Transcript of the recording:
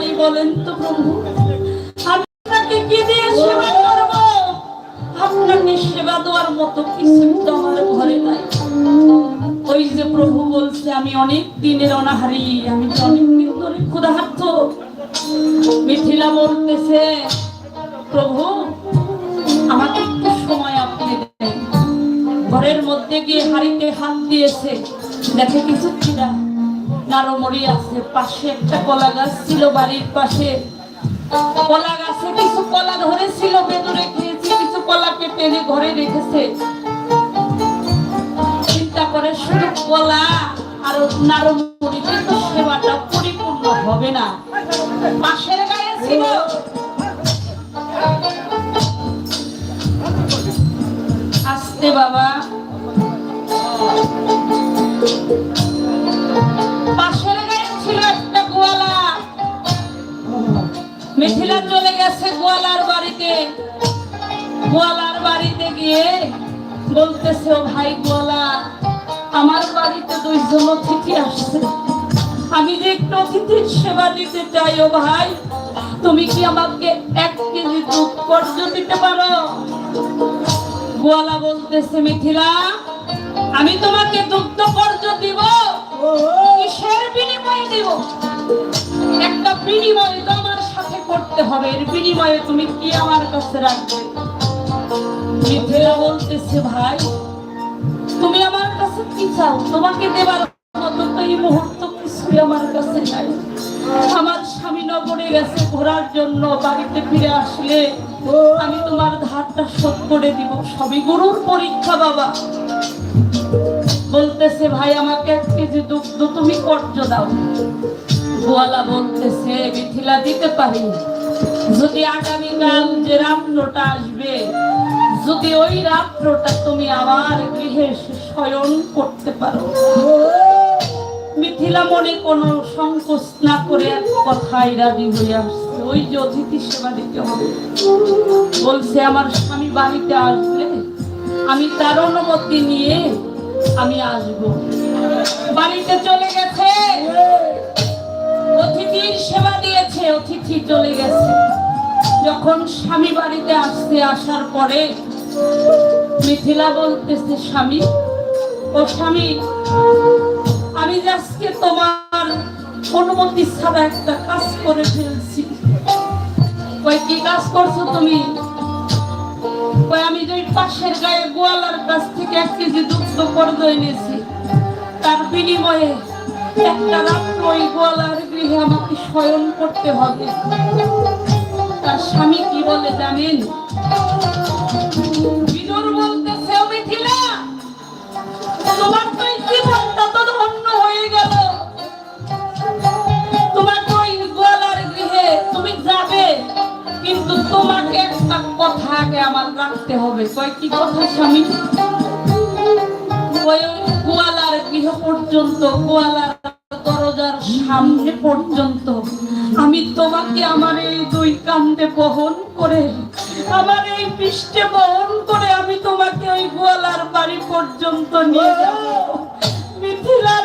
পারি বলেন তো প্রভু। আপনাকে কি দিয়ে সেবা করব? আপনাকে সেবা দেওয়ার মতো কিছু তো আমার ঘরে নাই। ওই যে প্রভু বলছে, আমি অনেক দিনের অনাহারি, আমি তো অনেক দিন ধরে ক্ষুধার্ত। মিথিলা বলতেছে, প্রভু, আমাকে একটু সময় আপনি ঘরের মধ্যে গিয়ে হাড়িতে হাত দিয়েছে, দেখে কিছু ছিড়া নারমরি আছে পাশে, একটা কলা গাছ ছিল বাড়ির পাশে। কলা গাছে কিছু কলা ধরেছিল বেদরে খেয়েছে, কিছু কলা কেটে এনে ঘরে রেখেছে। চিন্তা করে শুধু কলা আর নারমরি কিন্তু সেবাটা পরিপূর্ণ হবে না। পাশের গায়ে ছিল। আসতে বাবা। মিথিলা চলে গেছে গোয়ালার বাড়িতে। গোয়ালার বাড়িতে গিয়ে বলতেছে ভাই গোয়ালা, আমার বাড়িতে দুইজন অতিথি আসছে। আমি যে একটু অতিথির সেবা দিতে চাই, ও ভাই, তুমি কি আমাকে এক কেজি দুধ কর্জ দিতে পারো? গোয়ালা বলতেছে, মিথিলা, আমি তোমাকে দুগ্ধ কর্জ দিব। কিসের বিনিময়ে দিব। একটা করতে হবে। এর বিনিময়ে তুমি কি আমার কাছে রাখবে? ভাই, তুমি আমার কাছে কি চাও? তোমাকে দেবার মতো মুহূর্ত কিছুই আমার কাছে নাই। আমার স্বামী নগরে গেছে ঘোরার জন্য, বাড়িতে ফিরে আসলে আমি তোমার ধারটা শোধ করে দিব। সবই গুরুর পরীক্ষা, বাবা। বলতেছে, ভাই, আমাকে এক কেজি দুগ্ধ তুমি কর্য দাও। গোয়ালা বলতেছে, মিথিলা, দিতে পারি যদি আগামীকাল যে রাত্রটা আসবে, যদি ওই রাত্রটা তুমি আমার গৃহে শয়ন করতে পারো। মিথিলা মনে কোনো সংকোচ না করে এক কথাই রাজি হয়ে আসছে, ওই যে অতিথি সেবা দিতে হবে। বলছে, আমার স্বামী বাড়িতে আসবে, আমি তার অনুমতি নিয়ে আমি আসব। বাড়িতে চলে গেছে। অতিথির সেবা দিয়েছে, অতিথি চলে গেছে। যখন স্বামী বাড়িতে আসতে আসার পরে মিথিলা বলতেছে, স্বামী, ও স্বামী, আমি আজকে তোমার অনুমতি ছাড়া একটা কাজ করে ফেলছি। কি কাজ করছ তুমি? কই আমি যে পাশের গায়ে গোয়ালার কাছ থেকে এক কেজি দুগ্ধ কর্জ এনেছি তার বিনিময়ে একটা রাত্র ওই গোয়ালার গৃহে আমাকে শয়ন করতে হবে। তার স্বামী কি বলে জানেন? কথা আগে আমার হবে। কয় কি কথা স্বামী। গৃহ পর্যন্ত দরজার সামনে পর্যন্ত আমি তোমাকে আমার এই দুই কান্দে বহন করে, আমার এই পৃষ্ঠে বহন করে আমি তোমাকে ওই গোয়ালার বাড়ি পর্যন্ত নিয়ে যাব। মিথিলা